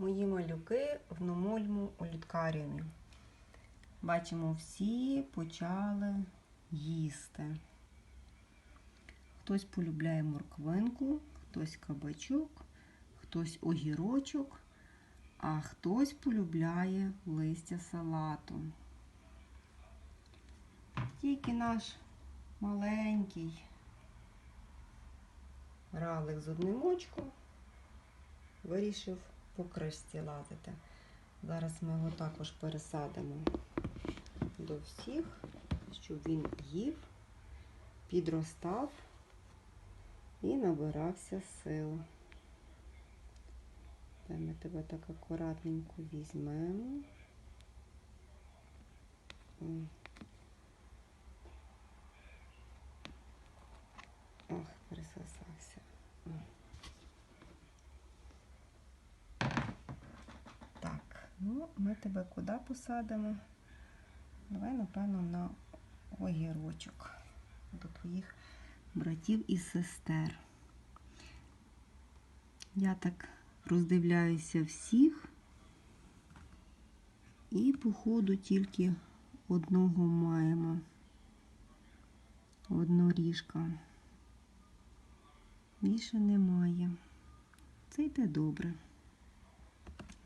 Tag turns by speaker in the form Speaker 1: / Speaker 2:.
Speaker 1: мої малюки в Номольму у Людкарівні. Бачимо, всі почали їсти. Хтось полюбляє морквинку, хтось кабачок, хтось огірочок, а хтось полюбляє листя салату. Тільки наш маленький равлик з одним очком вирішив по кришці лазити. Зараз ми його також пересадимо до всіх, щоб він їв, підростав і набирався сил. Та ми тебе так акуратненько візьмемо. Ох, присосався. Ой. Так, ну ми тебе куди посадимо? Давай, напевно, на огірочок до твоїх братів і сестер. Я так роздивляюся всіх і, походу, тільки одного маємо. Одноріжка. Більше немає. Це йде добре.